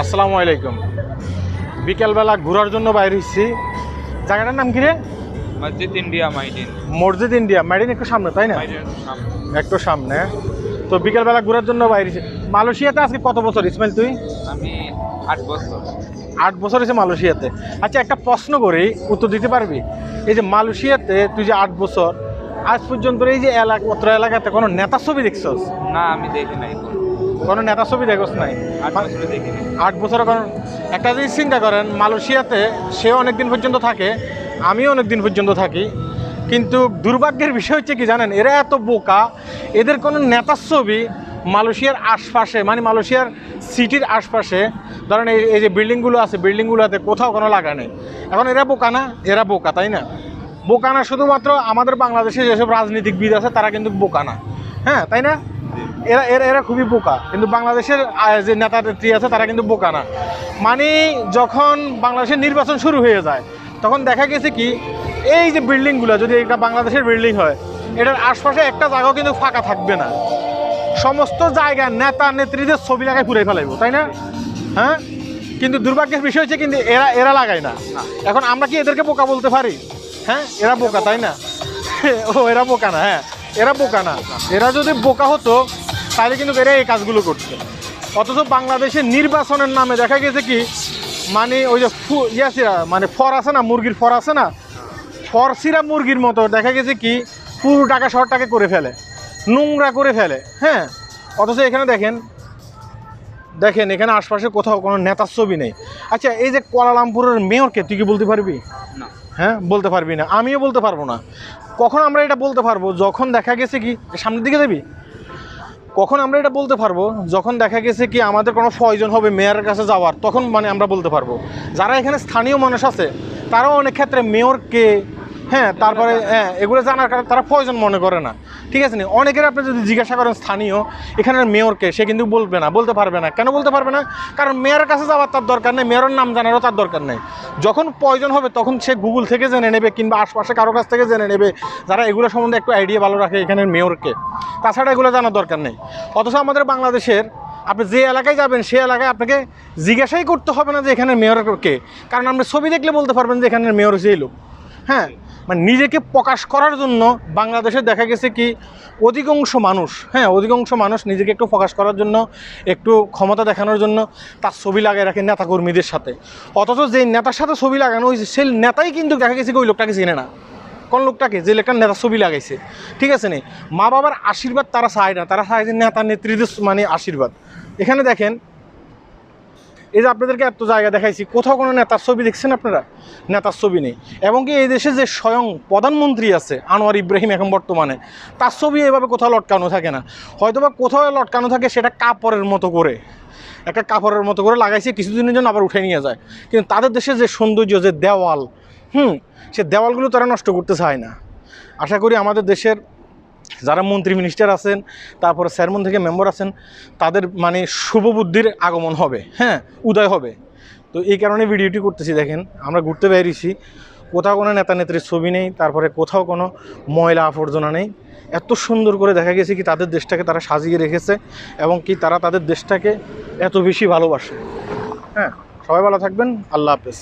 আসসালামু আলাইকুম। বিকেলবেলা ঘোরার জন্য বাইরে হচ্ছি জায়গাটার নাম কি রে? মসজিদ ইন্ডিয়া মাইডিন মসজিদ ইন্ডিয়া। মাইডিন একটু সামনে তাই না? একটু সামনে। তো বিকেলবেলা ঘোরার জন্য বাইরে মালয়েশিয়াতে আজকে কত বছর ইসমাইল তুই? আমি আট বছর। আট বছর হয়েছে মালয়েশিয়াতে। আচ্ছা একটা প্রশ্ন করি উত্তর দিতে পারবি? এই যে মালয়েশিয়াতে তুই যে আট বছর আজ পর্যন্ত এই যে এলাকা অত্র এলাকাতে কোনো নেতা ছবি দেখছস? না আমি দেখি নাই কোনো। নেতা ছবি দেখছ নাই। আট বছর কারণ একটা জিনিস চিন্তা করেন মালয়েশিয়াতে সে অনেক দিন পর্যন্ত থাকে আমিও অনেক দিন পর্যন্ত থাকি। কিন্তু দুর্ভাগ্যের বিষয় হচ্ছে কি জানেন এরা এত বোকা এদের কোনো নেতার ছবি মালয়েশিয়ার আশপাশে মানে মালয়েশিয়ার সিটির আশপাশে ধরেন এই এই যে বিল্ডিংগুলো আছে বিল্ডিংগুলোতে কোথাও কোনো লাগা নেই। এখন এরা বোকা না এরা বোকা তাই না? বোকা না শুধুমাত্র আমাদের বাংলাদেশে যেসব রাজনীতিকবিদ আছে তারা কিন্তু বোকা না। হ্যাঁ তাই না? এরা এরা এরা খুবই বোকা। কিন্তু বাংলাদেশের যে নেতা নেত্রী আছে, তারা কিন্তু বোকা না। মানে যখন বাংলাদেশের নির্বাচন শুরু হয়ে যায়, তখন দেখা গেছে কি, এই যে বিল্ডিংগুলো, যদি এটা বাংলাদেশের বিল্ডিং হয়, এটার আশপাশে একটা জায়গাও কিন্তু ফাঁকা থাকবে না। সমস্ত জায়গা নেতা নেত্রীদের ছবি লাগায় পুরে ফেলাইব, তাই না? হ্যাঁ? কিন্তু দুর্ভাগ্যের বিষয় হচ্ছে কিন্তু এরা এরা লাগায় না। এখন আমরা কি এদেরকে বোকা বলতে পারি? হ্যাঁ? এরা বোকা, তাই না? ও, এরা বোকা না হ্যাঁ। এরা বোকা না। এরা যদি বোকা হতো তাহলে কিন্তু এরা এই কাজগুলো করছে অথচ বাংলাদেশের নির্বাচনের নামে দেখা গেছে কি মানে ওই যে ইয়াসিরা মানে ফর আছে না, মুরগির ফর আছে না? ফরসিরা মুরগির মতো দেখা গেছে কি, পুরো টাকা শর্টটাকে করে ফেলে। নোংরা করে ফেলে হ্যাঁ? অথচ এখানে দেখেন দেখেন এখানে আশপাশে কোথাও কোনো নেতার ছবি নেই। আচ্ছা এই যে কোয়ালালামপুরের মেয়রকে, তুই কি বলতে পারবি? না। হ্যাঁ বলতে পারবি না। আমিও বলতে পারব না। কখন আমরা এটা বলতে পারব? যখন দেখা গেছে কি সামনের দিকে যাবি? কখন আমরা এটা বলতে পারব? যখন দেখা গেছে কি, আমাদের কোনো প্রয়োজন হবে মেয়রের কাছে যাওয়ার, তখন মানে আমরা বলতে পারব। যারা এখানে স্থানীয় মানুষ আছে, তারাও অনেক ক্ষেত্রে মেয়রকে হ্যাঁ তারপরে হ্যাঁ এগুলো জানার কারণে তারা প্রয়োজন মনে করে না। ঠিক আছে না? অনেকের আপনি যদি জিজ্ঞাসা করেন স্থানীয়, এখানের মেয়রকে সে কিন্তু বলবে না, বলতে পারবে না। কেন বলতে পারবে না? কারণ মেয়রের কাছে যাওয়ার তার দরকার নেই, মেয়রের নাম জানারও তার দরকার নেই। যখন প্রয়োজন হবে, তখন সে গুগল থেকে জেনে নেবে কিংবা আশপাশে কারও কাছ থেকে জেনে নেবে, যারা এগুলো সম্বন্ধে একটু আইডিয়া ভালো রাখে এখানের মেয়রকে তাছাড়া এগুলো জানার দরকার নেই। অথচ আমাদের বাংলাদেশের, আপনি যে এলাকায় যাবেন সেই এলাকায় আপনাকে জিজ্ঞাসাই করতে হবে না যে এখানের মেয়রকে কারণ আপনি ছবি দেখলে বলতে পারবেন যে এখানের মেয়র এই লোক। হ্যাঁ মানে নিজেকে প্রকাশ করার জন্য বাংলাদেশে দেখা গেছে কি, অধিকাংশ মানুষ হ্যাঁ অধিকাংশ মানুষ নিজেকে একটু প্রকাশ করার জন্য, একটু ক্ষমতা দেখানোর জন্য তার ছবি লাগায় রাখে নেতাকর্মীদের সাথে। অথচ যে নেতার সাথে ছবি লাগানো হয়েছে, সেই নেতাই কিন্তু দেখা গেছে কি, ওই লোকটাকে চেনে না। কোন লোকটাকে? যে লোকটার নেতা ছবি লাগাইছে। ঠিক আছে নি? মা বাবার আশীর্বাদ তারা চায় না। তারা চায় যে নেতা নেত্রীদের মানে আশীর্বাদ। এখানে দেখেন এই যে আপনাদেরকে এত জায়গা দেখাইছি, কোথাও কোনো নেতার ছবি দেখছেন আপনারা? নেতার ছবি নেই। এবং কি এই দেশে যে স্বয়ং প্রধানমন্ত্রী আছে, আনোয়ার ইব্রাহিম এখন বর্তমানে, তার ছবি এভাবে কোথাও লটকানো থাকে না। হয়তোবা কোথাও লটকানো থাকে, সেটা কাপড়ের মতো করে। একটা কাপড়ের মতো করে লাগাইছে, কিছুদিনের জন্য আবার উঠে নিয়ে যায়। কিন্তু তাদের দেশে যে সৌন্দর্য, যে দেওয়াল, হুম, সে দেওয়ালগুলো তারা নষ্ট করতে চায় না। আশা করি আমাদের দেশের যারা মন্ত্রী মিনিস্টার আছেন, তারপরে স্যারমন থেকে মেম্বার আছেন, তাদের মানে শুভ বুদ্ধির আগমন হবে হ্যাঁ উদয় হবে। তো এই কারণে ভিডিওটি করতেছি, দেখেন, আমরা ঘুরতে বেরিয়েছি। কোথাও কোনো নেতা নেত্রীর ছবি নেই, তারপরে কোথাও কোনো ময়লা আবর্জনা নেই। এত সুন্দর করে দেখা গেছে কি তাদের দেশটাকে তারা সাজিয়ে রেখেছে এবং কি তারা তাদের দেশটাকে এত বেশি ভালোবাসে। হ্যাঁ সবাই ভালো থাকবেন, আল্লাহ হাফেজ।